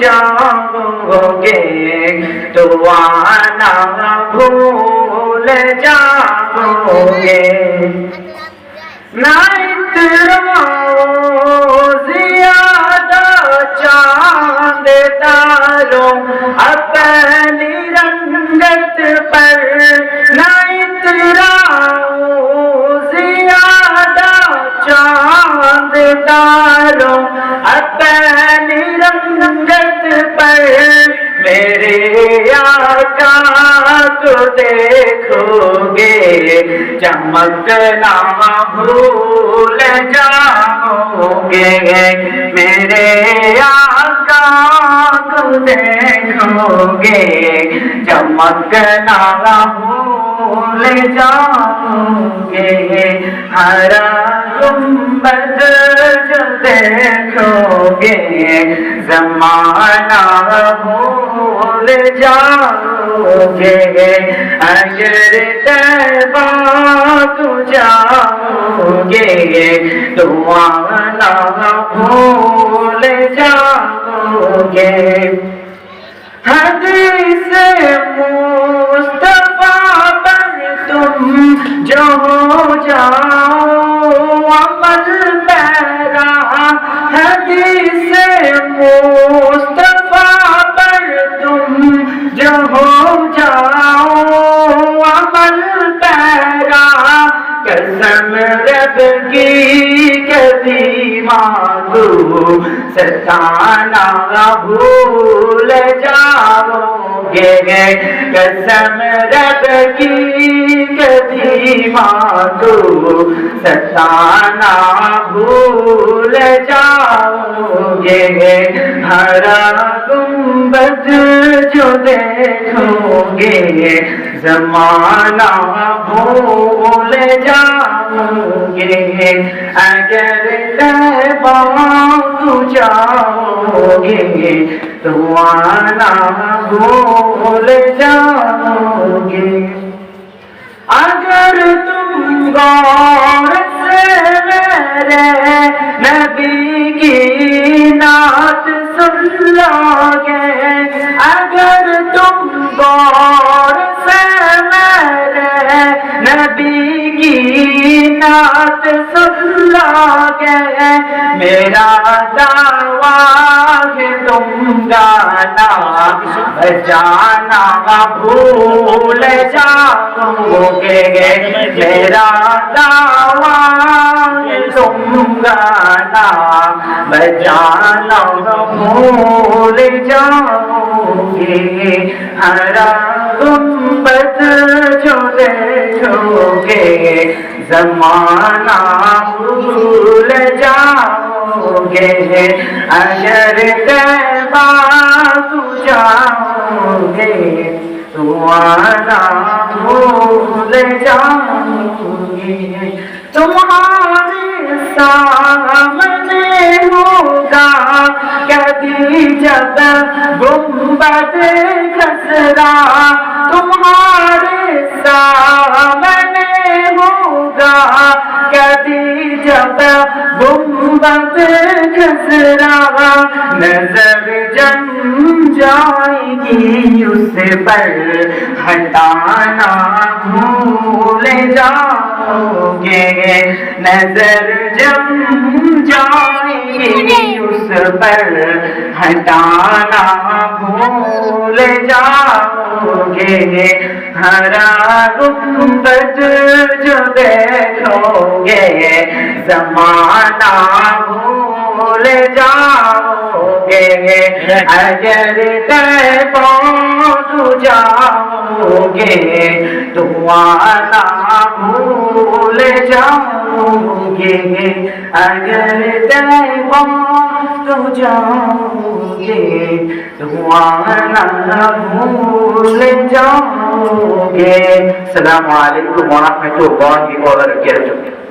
जाओगे तो आना भूल जाओगे ना इतराओ ज़्यादा चाँद तारों अपनी रंगत पर ना रंगत पर मेरे आका को देखोगे। चमकना भूल जाओगे। मेरे आका को देखोगे। चमकना भूल जाओगे हरा गुंबद जो देखोगे जमाना भूल जाओगे अगर तबा तू जाओगे तो आना भूल जाओगे हदीस मुस्तफ़ा अमल पैरा हदीस मुस्तफ़ा पर तुम जो हो जाओ अमल पैरा कसम रब की कभी मांगू सताना भूल जाओगे कसम रब की कभी मांगू। सताना भूल जाओगे। हरा गुंबद जो देखोगे। जमाना भूल जाओगे अगर तू जाओगे तो आना भूल जाओगे अगर तुम गौर नात सुन लोगे मेरा दावा है तुम गाना बजाना भूल जाओगे मेरा दावा है तुम गाना बजाना भूल जाओगे हरा गुंबद जो देखोगे जमाना भूल जाओगे? अगर तबा तू जाओगे तो आना भूल जाओगे तुम्हारे सामने होगा कभी जब गुंबद खसरा। तुम्हारे सामने होगा कभी जब गुंबद खसरा नज़र जम जाएगी उस पर। हटाना भूल जाओगे। नज़र जम जाएगी उस पर। हटाना भूल जाओगे। हरा गुंबद जो देखोगे, जमाना भूल जाओगे। अगर तबा तू जाओगे तो आना भूल जाओगे। अगर तैबा तो जाओगे दुआना जाओगे। सलाम अलैकुम व रहमतुल्लाहि व बरकातुहू